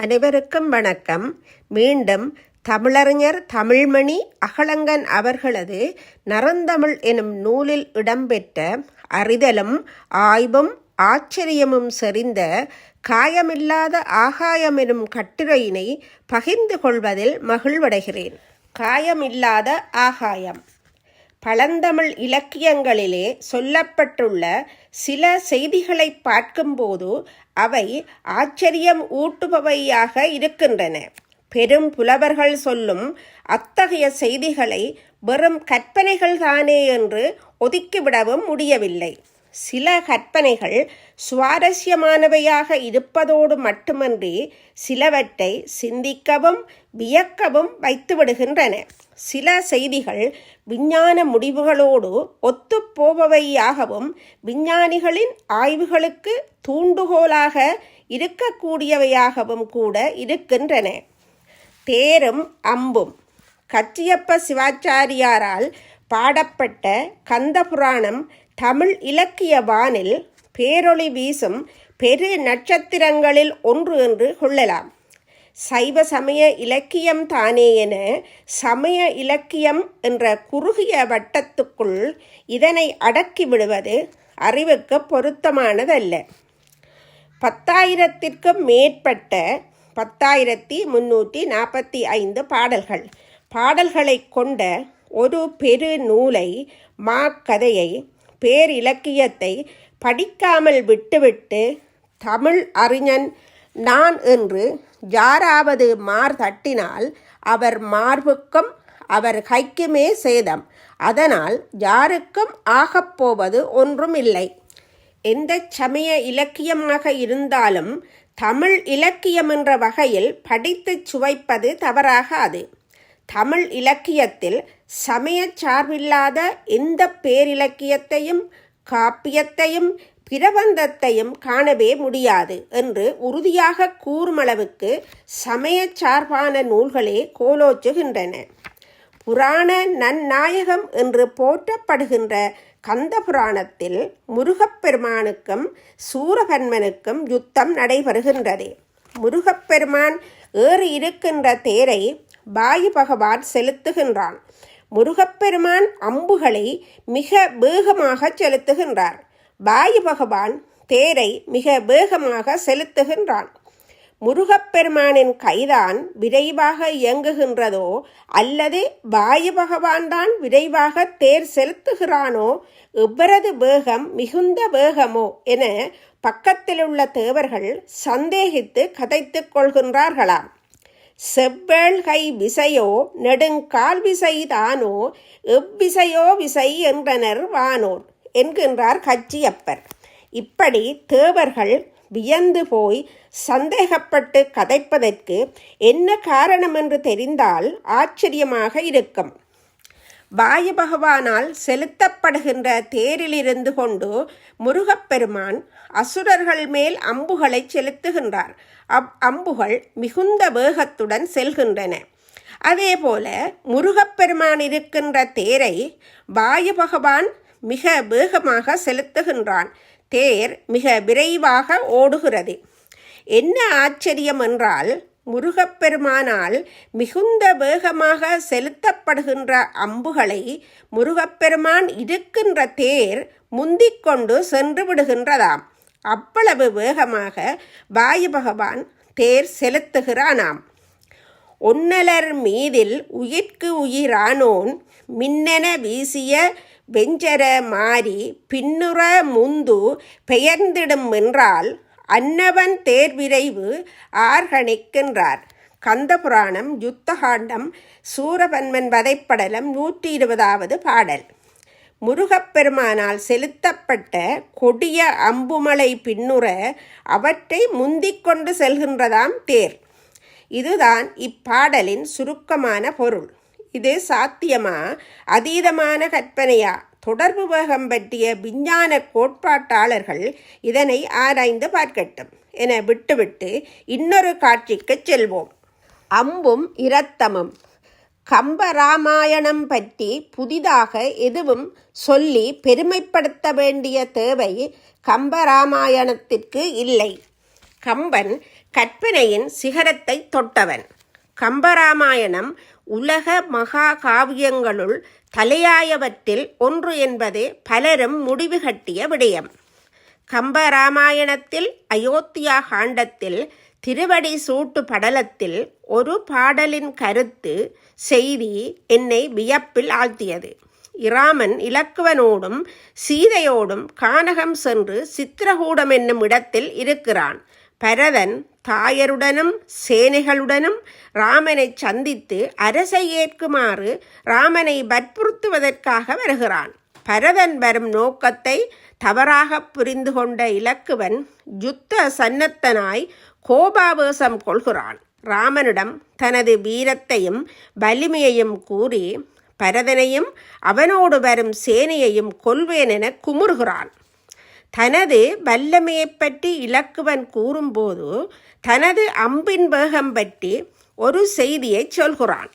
அனைவருக்கும் வணக்கம். மீண்டும் தமிழறிஞர் தமிழ்மணி அகலங்கன் அவர்களது நரந்தமிழ் எனும் நூலில் இடம்பெற்ற அறிதலும் ஆய்வும் ஆச்சரியமும் செறிந்த காயமில்லாத ஆகாயம் எனும் கட்டுரையினை பகிர்ந்து கொள்வதில் மகிழ்வடைகிறேன். காயமில்லாத ஆகாயம். பழந்தமிழ் இலக்கியங்களிலே சொல்லப்பட்டுள்ள சில செய்திகளை பார்க்கும்போது அவை ஆச்சரியம் ஊட்டுபவையாக இருக்கின்றன. பெரும் புலவர்கள் சொல்லும் அத்தகைய செய்திகளை வெறும் கற்பனைகள் தானே என்று ஒதுக்கிவிடவும் முடியவில்லை. சில கற்பனைகள் சுவாரஸ்யமானவையாக இருப்பதோடு மட்டுமன்றி சிலவற்றை சிந்திக்கவும் வியக்கவும் வைத்துவிடுகின்றன. சில செய்திகள் விஞ்ஞான முடிவுகளோடு ஒத்துப்போபவையாகவும் விஞ்ஞானிகளின் ஆய்வுகளுக்கு தூண்டுகோலாக இருக்கக்கூடியவையாகவும் கூட இருக்கின்றன. தேரும் அம்பும். கச்சியப்ப சிவாச்சாரியாரால் பாடப்பட்ட கந்த புராணம் தமிழ் இலக்கிய வானில் பேரொளி வீசும் பெரு நட்சத்திரங்களில் ஒன்று என்று கொள்ளலாம். சைவ சமய இலக்கியம் தானே என சமய இலக்கியம் என்ற குறுகிய வட்டத்துக்குள் இதனை அடக்கி விடுவது அறிவுக்கு பொருத்தமானதல்ல. பத்தாயிரத்திற்கும் மேற்பட்ட பத்தாயிரத்தி முன்னூற்றி நாற்பத்தி ஐந்து பாடல்கள். பாடல்களை கொண்ட ஒரு பெரு நூலை மா கதையை பேரிலக்கியத்தை படிக்காமல் விட்டுவிட்டு தமிழ் அறிஞன் நான் என்று யாராவது மார் தட்டினால் அவர் மார்புக்கும் அவர் கைக்குமே சேதம். அதனால் யாருக்கும் ஆகப்போவது ஒன்றும் இல்லை. எந்த சமய இலக்கியமாக இருந்தாலும் தமிழ் இலக்கியம் என்ற வகையில் படித்து சுவைப்பது தவறாகாது. தமிழ் இலக்கியத்தில் சமய சார்பில்லாத எந்த பேரிலக்கியத்தையும் காப்பியத்தையும் பிரபந்தத்தையும் காணவே முடியாது என்று உறுதியாக கூறுமளவுக்கு சமய சார்பான நூல்களே கோலோச்சுகின்றன. புராண நன்னாயகம் என்று போற்றப்படுகின்ற கந்த புராணத்தில் முருகப்பெருமானுக்கும் சூரபன்மனுக்கும் யுத்தம் நடைபெறுகின்றது. முருகப்பெருமான் ஏறி இருக்கின்ற தேரை வாயு பகவான் செலுத்துகின்றான். முருகப்பெருமான் அம்புகளை மிக வேகமாக செலுத்துகின்றார். வாயு பகவான் தேரை மிக வேகமாக செலுத்துகின்றான். முருகப்பெருமானின் கைதான் விரைவாக இயங்குகின்றதோ அல்லது வாயு பகவான் தான் விரைவாக தேர் செலுத்துகிறானோ எவ்வரது வேகம் மிகுந்த வேகமோ என பக்கத்திலுள்ள தேவர்கள் சந்தேகித்து கதைத்துக் கொள்கின்றார்களாம். செவ்வேள்கை விசையோ நெடுங்கால் விசை தானோ எவ்விசையோ விசை என்றனர் வானோர் என்கின்றார் கச்சியப்பர். இப்படி தேவர்கள் வியந்து போய் சந்தேகப்பட்டு கதைப்பதற்கு என்ன காரணம் என்று தெரிந்தால் ஆச்சரியமாக இருக்கும். வாயு பகவானால் செலுத்தப்படுகின்ற தேரிலிருந்து கொண்டு முருகப்பெருமான் அசுரர்கள் மேல் அம்புகளை செலுத்துகின்றார். அவ் அம்புகள் மிகுந்த வேகத்துடன் செல்கின்றன. அதேபோல முருகப்பெருமான் இருக்கின்ற தேரை வாயு பகவான் மிக வேகமாக செலுத்துகின்றான். தேர் மிக விரைவாக ஓடுகிறது. என்ன ஆச்சரியம் என்றால் முருகப்பெருமானால் மிகுந்த வேகமாக செலுத்தப்படுகின்ற அம்புகளை முருகப்பெருமான் இருக்கின்ற தேர் முந்திக்கொண்டு சென்று விடுகின்றதாம். அவ்வளவு வேகமாக வாயு பகவான் தேர் செலுத்துகிறானாம். ஒன்னலர் மீதில் உயிர்க்கு உயிரானோன் மின்னென வீசிய வெஞ்சர மாறி பின்னுற முந்து பெயர்ந்திடும் என்றால் அன்னவன் தேர்விரைவு ஆர்கணிக்கின்றார். கந்தபுராணம் யுத்தகாண்டம் சூரபன்மன் வதைப்படலம் நூற்றி இருபதாவது பாடல். முருகப்பெருமானால் செலுத்தப்பட்ட கொடிய அம்புமலை பின்னுற அவற்றை முந்திக் கொண்டு செல்கின்றதாம் தேர். இதுதான் இப்பாடலின் சுருக்கமான பொருள். இது சாத்தியமா? அதீதமான கற்பனையா? தொடர்பு வேகம் பற்றிய விஞ்ஞான கோட்பாட்டாளர்கள் இதனை ஆராய்ந்து பார்க்கட்டும் என விட்டுவிட்டு இன்னொரு காட்சிக்கு செல்வோம். அம்பும் இரத்தமும். கம்பராமாயணம் பற்றி புதிதாக எதுவும் சொல்லி பெருமைப்படுத்த வேண்டிய தேவை கம்பராமாயணத்திற்கு இல்லை. கம்பன் கற்பனையின் சிகரத்தை தொட்டவன். கம்பராமாயணம் உலக மகா காவியங்களுள் தலையாயவற்றில் ஒன்று என்பது பலரும் முடிவு கட்டிய விடயம். கம்பராமாயணத்தில் அயோத்தியா காண்டத்தில் திருவடி சூட்டு படலத்தில் ஒரு பாடலின் கருத்து செய்தி என்னை வியப்பில் ஆழ்த்தியது. இராமன் இலக்குவனோடும் சீதையோடும் கானகம் சென்று சித்திரகூடம் என்னும் இடத்தில் இருக்கிறான். பரதன் தாயருடனும் சேனைகளுடனும் ராமனை சந்தித்து அரசை ஏற்குமாறு ராமனை வற்புறுத்துவதற்காக வருகிறான். பரதன் வரும் நோக்கத்தை தவறாக புரிந்து கொண்ட இலக்குவன் யுத்த சன்னத்தனாய் கோபாவேசம் கொள்கிறான். ராமனிடம் தனது வீரத்தையும் வலிமையையும் கூறி பரதனையும் அவனோடு வரும் சேனையையும் கொல்வேன் என குமுறுகிறான். தனது வல்லமையைப் பற்றி இலக்குவன் கூறும்போது தனது அம்பின் வேகம் பற்றி ஒரு செய்தியை சொல்கிறான்.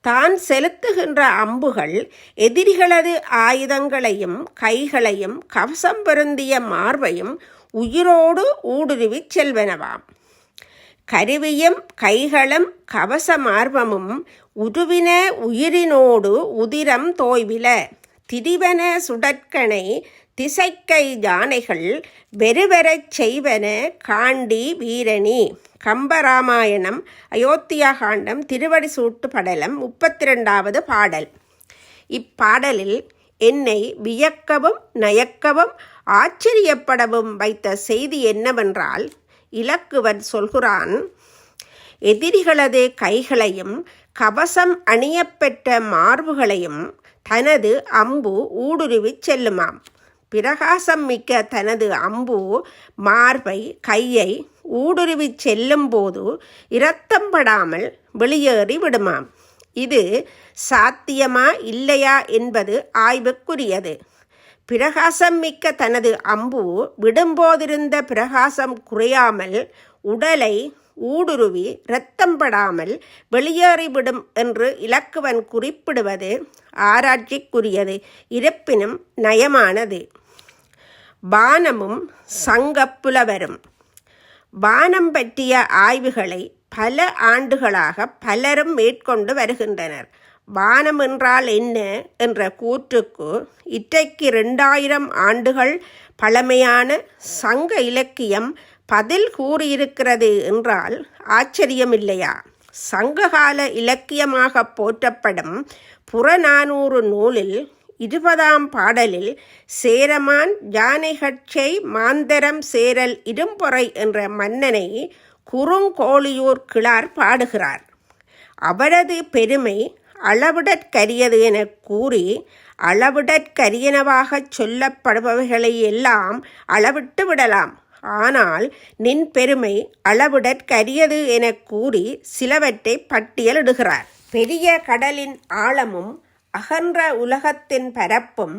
தான் செலுத்துகின்ற அம்புகள் எதிரிகளது ஆயுதங்களையும் கைகளையும் கவசம் பொருந்திய மார்பையும் உயிரோடு ஊடுருவிச் செல்வனவாம். கருவியும் கைகளும் கவச மார்பமும் உருவின உயிரினோடு உதிரம் தோய்வில. திரிவன சுடற்கனை திசைக்கை யானைகள் வெறுவெறச் செய்வன காண்டி வீரணி. கம்பராமாயணம் அயோத்தியா காண்டம் திருவடி சூட்டு படலம் முப்பத்தி ரெண்டாவது பாடல். இப்பாடலில் என்னை வியக்கவும் நயக்கவும் ஆச்சரியப்படவும் வைத்த செய்தி என்னவென்றால் இலக்குவன் சொல்கிறான் எதிரிகளது கைகளையும் கவசம் அணியப்பெற்ற மார்புகளையும் தனது அம்பு ஊடுருவிச் செல்லுமாம். பிரகாசம் மிக்க தனது அம்பு மார்பை கையை ஊடுருவிச் செல்லும்போது இரத்தம் படாமல் வெளியேறி விடுமாம். இது சாத்தியமா இல்லையா என்பது ஆய்வுக்குரியது. பிரகாசம் மிக்க தனது அம்பு விடும்போதிருந்த பிரகாசம் குறையாமல் உடலை ஊடுருவி இரத்தம் படாமல் வெளியேறிவிடும் என்று இலக்குவன் குறிப்பிடுவது ஆராய்ச்சிக்குரியது. இருப்பினும் நயமானது. பானமும் சங்கப்புலவரும். பானம் பற்றிய ஆய்வுகளை பல ஆண்டுகளாக பலரும் மேற்கொண்டு வருகின்றனர். வானம் என்றால் என்ன என்ற கூற்றுக்கு இற்றைக்கு ரெண்டாயிரம் ஆண்டுகள் பழமையான சங்க இலக்கியம் பதில் கூறியிருக்கிறது என்றால் ஆச்சரியமில்லையா? சங்ககால இலக்கியமாக போற்றப்படும் புறநானூறு நூலில் இருபதாம் பாடலில் சேரமான் ஜானைகட்சை மாந்தரம் சேரல் இரும்பொறை என்ற மன்னனை குறுங்கோழியூர் கிளார் பாடுகிறார். அவரது பெருமை அளவிடற்கரியது என கூறி அளவிடற்கரியனவாகச் சொல்லப்படுபவைகளை எல்லாம் அளவிட்டு விடலாம். ஆனால் நின் பெருமை அளவிடற்கரியது என கூறி சிலவற்றை பட்டியலிடுகிறார். பெரிய கடலின் ஆழமும் அகன்ற உலகத்தின் பரப்பும்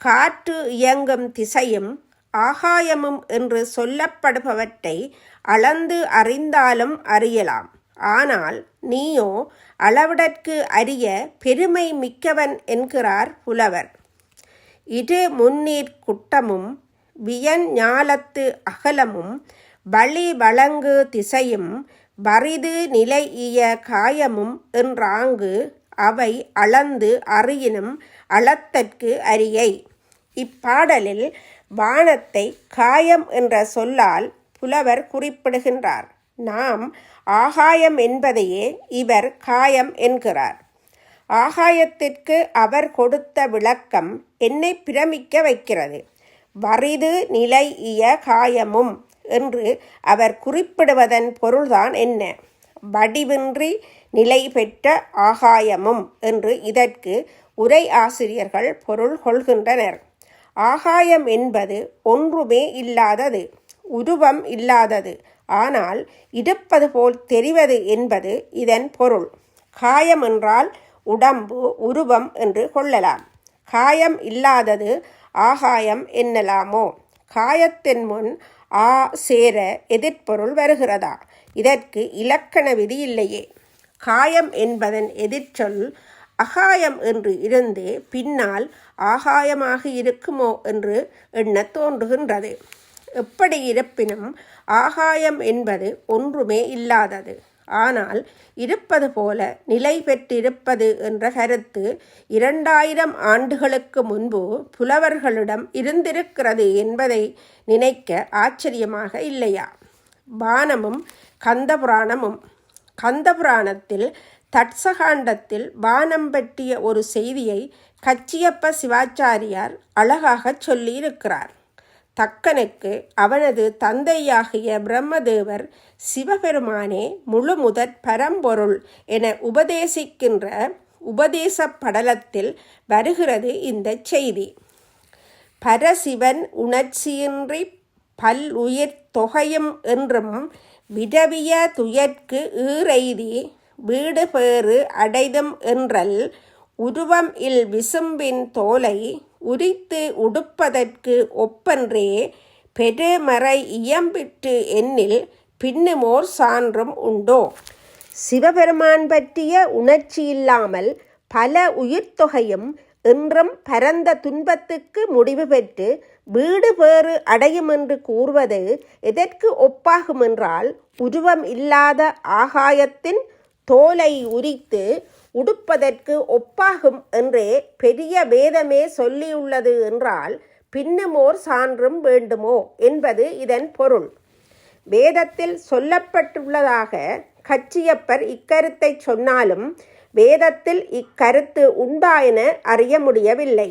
காற்று இயங்கும் திசையும் ஆகாயமும் என்று சொல்லப்படுபவற்றை அளந்து அறிந்தாலும் அறியலாம். ஆனால் நீயோ அளவிடற்கு அறிய பெருமை மிக்கவன் என்கிறார் புலவர். இரு முன்னீர் குட்டமும் வியன் ஞாலத்து அகலமும் வழி வழங்கு திசையும் வரிது இய காயமும் என்றாங்கு அவை அளந்து அறியினும் அளத்தற்கு அரியை. இப்பாடலில் வானத்தை காயம் என்ற சொல்லால் புலவர் குறிப்பிடுகின்றார். நாம் ஆகாயம் என்பதையே இவர் காயம் என்கிறார். ஆகாயத்திற்கு அவர் கொடுத்த விளக்கம் என்னை பிரமிக்க வைக்கிறது. வரிது நிலை இய காயமும் என்று அவர் குறிப்பிடுவதன் பொருள்தான் என்ன? வடிவின்றி நிலை பெற்ற ஆகாயமும் என்று இதற்கு உரை ஆசிரியர்கள் பொருள் கொள்கின்றனர். ஆகாயம் என்பது ஒன்றுமே இல்லாதது உருவம் இல்லாதது. ஆனால் இருப்பது போல் தெரிவது என்பது இதன் பொருள். காயம் என்றால் உடம்பு உருவம் என்று கொள்ளலாம். காயம் இல்லாதது ஆகாயம் என்னலாமோ? காயத்தின் முன் ஆ சேர எதிர்ப்பொருள் வருகிறதா? இதற்கு இலக்கண விதி இல்லையே. காயம் என்பதன் எதிர்ச்சொல் அகாயம் என்று இருந்து பின்னால் ஆகாயமாக இருக்குமோ என்று எண்ண தோன்றுகின்றது. எப்படி இருப்பினும் ஆகாயம் என்பது ஒன்றுமே இல்லாதது. ஆனால் இருப்பது போல நிலை பெற்றிருப்பது என்ற கருத்து இரண்டாயிரம் ஆண்டுகளுக்கு முன்பு புலவர்களிடம் இருந்திருக்கிறது என்பதை நினைக்க ஆச்சரியமாக இல்லையா? பானமும் கந்தபுராணமும் கந்தபுராணத்தில் தட்சகாண்டத்தில் வானம் பற்றிய ஒரு செய்தியை கச்சியப்ப சிவாச்சாரியார் அழகாகச் சொல்லியிருக்கிறார். தக்கனுக்கு அவனது தந்தையாகிய பிரம்மதேவர் சிவபெருமானே முழு முதற் பரம்பொருள் என உபதேசிக்கின்ற உபதேச படலத்தில் வருகிறது இந்த செய்தி. பரசிவன் உணர்ச்சியின்றி பல் உயிர் தொகையும் என்றும் விதவிய துயர்க்கு ஈரெய்தி வீடு பேறு அடைதும் என்றல் உருவம் இல் விசும்பின் தோலை உரித்து உடுப்பதற்கு ஒப்பன்றே பெருமறை இயம்பிற்று எண்ணில் பின்னுமோர் சான்றும் உண்டோ? சிவபெருமான் பற்றிய உணர்ச்சி இல்லாமல் பல உயிர்த்தொகையும் என்றும் பரந்த துன்பத்துக்கு முடிவு பெற்று வீடு பேறு அடையும் என்று கூறுவது எதற்கு ஒப்பாகும் என்றால் உருவம் இல்லாத ஆகாயத்தின் தோலை உரித்து உடுப்பதற்கு ஒப்பாகும் என்றே பெரிய வேதமே சொல்லியுள்ளது என்றால் பின்னுமோர் சான்றும் வேண்டுமோ என்பது இதன் பொருள். வேதத்தில் சொல்லப்பட்டுள்ளதாக கச்சியப்பர் இக்கருத்தை சொன்னாலும் வேதத்தில் இக்கருத்து உண்டா என அறிய முடியவில்லை.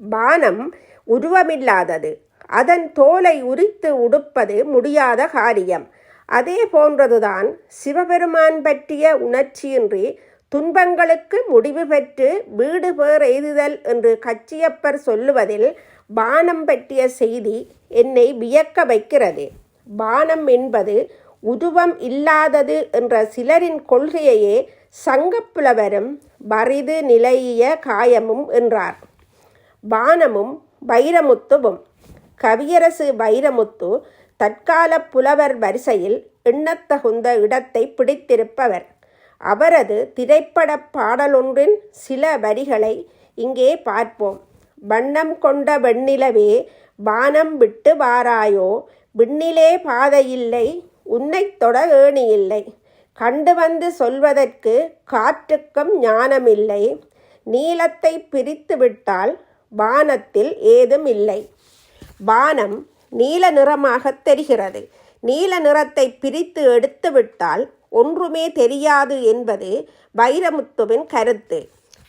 பானம் உருவமில்லாதது. அதன் தோலை உரித்து உடுப்பது முடியாத காரியம். அதே போன்றதுதான் சிவபெருமான் பற்றிய உணர்ச்சியின்றி துன்பங்களுக்கு முடிவு பெற்று வீடு பேர் எய்துதல் என்று கச்சியப்பர் சொல்லுவதில் பானம் பற்றிய செய்தி என்னை வியக்க வைக்கிறது. பானம் என்பது உருவம் இல்லாதது என்ற சிலரின் கொள்கையையே சங்கப்புலவரும் வரிது நிலைய காயமும் என்றார். பானமும் வைரமுத்துவும். கவியரசு வைரமுத்து தற்கால புலவர் வரிசையில் எண்ணத்தகுந்த இடத்தை பிடித்திருப்பவர். அவரது திரைப்பட பாடலொன்றின் சில வரிகளை இங்கே பார்ப்போம். வண்ணம் கொண்ட வெண்ணிலவே வானம் விட்டு வாராயோ? விண்ணிலே பாதையில்லை உன்னைத் தொட ஏணியில்லை. கண்டு வந்து சொல்வதற்கு காற்றுக்கும் ஞானமில்லை. நீளத்தை பிரித்து விட்டால் வானத்தில் ஏதும் இல்லை. வானம் நீல நிறமாக தெரிகிறது. நீல நிறத்தை பிரித்து எடுத்து விட்டால் ஒன்றுமே தெரியாது என்பது வைரமுத்துவின் கருத்து.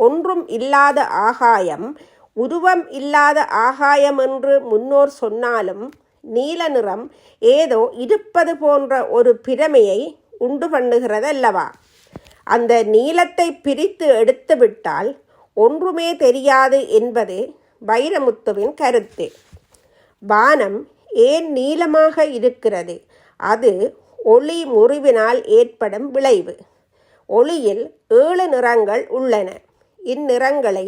ஒன்றும் இல்லாத ஆகாயம் உருவம் இல்லாத ஆகாயம் என்று முன்னோர் சொன்னாலும் நீல நிறம் ஏதோ இருப்பது போன்ற ஒரு பிரமையை உண்டு பண்ணுகிறதல்லவா? அந்த நீளத்தை பிரித்து எடுத்துவிட்டால் ஒன்றுமே தெரியாது என்பது வைரமுத்துவின் கருத்து. வானம் ஏன் நீளமாக இருக்கிறது? அது ஒளி முறிவினால் ஏற்படும் விளைவு. ஒளியில் ஏழு நிறங்கள் உள்ளன. இந்நிறங்களை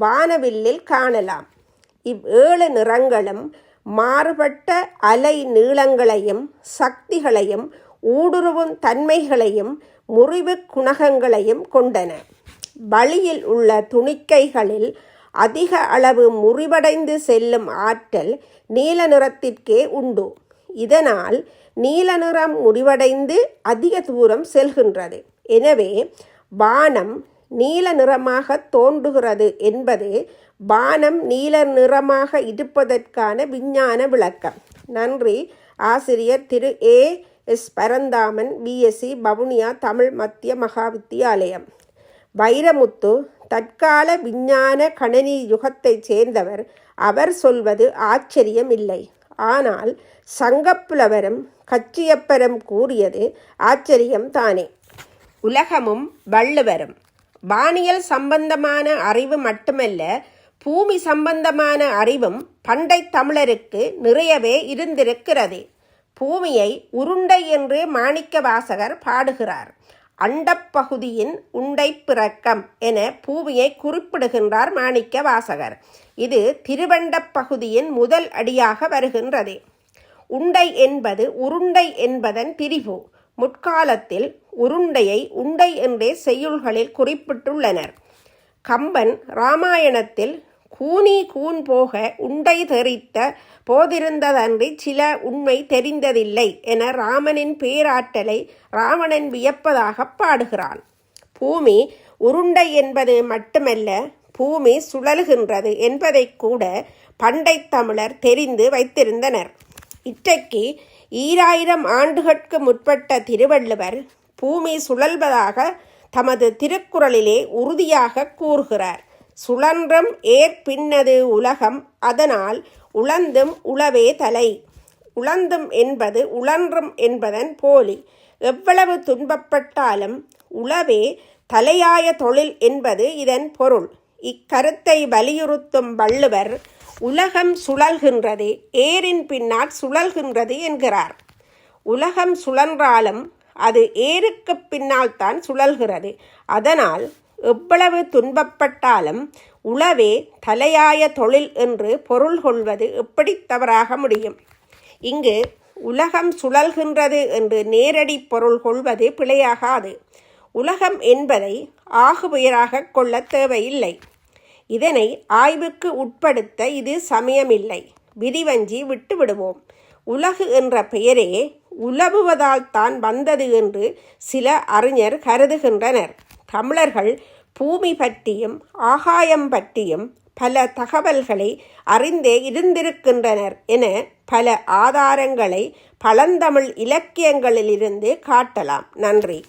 வானவில்லில் காணலாம். இவ் ஏழு நிறங்களும் மாறுபட்ட அலை நீளங்களையும் சக்திகளையும் ஊடுருவும் தன்மைகளையும் முறிவு குணகங்களையும் கொண்டன. வழியில் உள்ள துணிக்கைகளில் அதிக அளவு முறிவடைந்து செல்லும் ஆற்றல் நீல நிறத்திற்கே உண்டு. இதனால் நீல நிறம் முடிவடைந்து அதிக தூரம் செல்கின்றது. எனவே வானம் நீல நிறமாக தோன்றுகிறது என்பது வானம் நீல நிறமாக இருப்பதற்கான விஞ்ஞான விளக்கம். நன்றி. ஆசிரியர் திரு. A. S. Paranthaman B S C Vavuniya Tamil மத்திய மகாவித்தியாலயம். வைரமுத்து தற்கால விஞ்ஞான கணனி யுகத்தைச் சேர்ந்தவர். அவர் சொல்வது ஆச்சரியம் இல்லை ஆனால் சங்கப்புலவரும் கச்சியப்பரும் கூறியது ஆச்சரியம் தானே உலகமும் வள்ளுவரும். வானியல் சம்பந்தமான அறிவு மட்டுமல்ல பூமி சம்பந்தமான அறிவும் பண்டை தமிழருக்கு நிறையவே இருந்திருக்கிறது. பூமியை உருண்டை என்று மாணிக்க வாசகர் பாடுகிறார். அண்டப்பகுதியின் உண்டை பிறக்கம் என பூமியை குறிப்பிடுகின்றார் மாணிக்க வாசகர். இது திருவண்டப் பகுதியின் முதல் அடியாக வருகின்றது. உண்டை என்பது உருண்டை என்பதன் பிரிவு முற்காலத்தில் உருண்டையை உண்டை என்றே செய்யுள்களில் குறிப்பிட்டுள்ளனர். கம்பன் இராமாயணத்தில் கூனி கூன் போக உண்டை தெரித்த போதிருந்ததன்றி சில உண்மை தெரிந்ததில்லை என ராமனின் பேராற்றலை ராவணன் வியப்பதாகப் பாடுகிறான். பூமி உருண்டை என்பது மட்டுமல்ல பூமி சுழலுகின்றது என்பதை கூட பண்டைத் தமிழர் தெரிந்து வைத்திருந்தனர். இற்றைக்கு ஈராயிரம் ஆண்டுகட்கு முற்பட்ட திருவள்ளுவர் பூமி சுழல்வதாக தமது திருக்குறளிலே உறுதியாக கூறுகிறார். சுழன்றும் ஏற்பின்னது உலகம் அதனால் உழந்தும் உளவே தலை. உழந்தும் என்பது உழன்றும் என்பதன் போலி. எவ்வளவு துன்பப்பட்டாலும் உளவே தலையாய தொழில் என்பது இதன் பொருள். இக்கருத்தை வலியுறுத்தும் வள்ளுவர் உலகம் சுழல்கின்றது ஏரின் பின்னால் சுழல்கின்றது என்கிறார். உலகம் சுழன்றாலும் அது ஏருக்கு பின்னால் தான் சுழல்கிறது. அதனால் எவ்வளவு துன்பப்பட்டாலும் உளவே தலையாய தொழில் என்று பொருள் கொள்வது எப்படி தவறாக முடியும்? இங்கு உலகம் சுழல்கின்றது என்று நேரடி பொருள் கொள்வது பிழையாகாது. உலகம் என்பதை ஆகுபுயராக கொள்ள தேவையில்லை. இதனை ஆய்வுக்கு உட்படுத்த இது சமயமில்லை. விதிவஞ்சி விட்டுவிடுவோம். உலகு என்ற பெயரே உலவுவதால் தான் வந்தது என்று சில அறிஞர் கருதுகின்றனர். தமிழர்கள் பூமி பற்றியும் ஆகாயம் பற்றியும் பல தகவல்களை அறிந்தே இருந்திருக்கின்றனர் என பல ஆதாரங்களை பழந்தமிழ் இலக்கியங்களிலிருந்து காட்டலாம். நன்றி.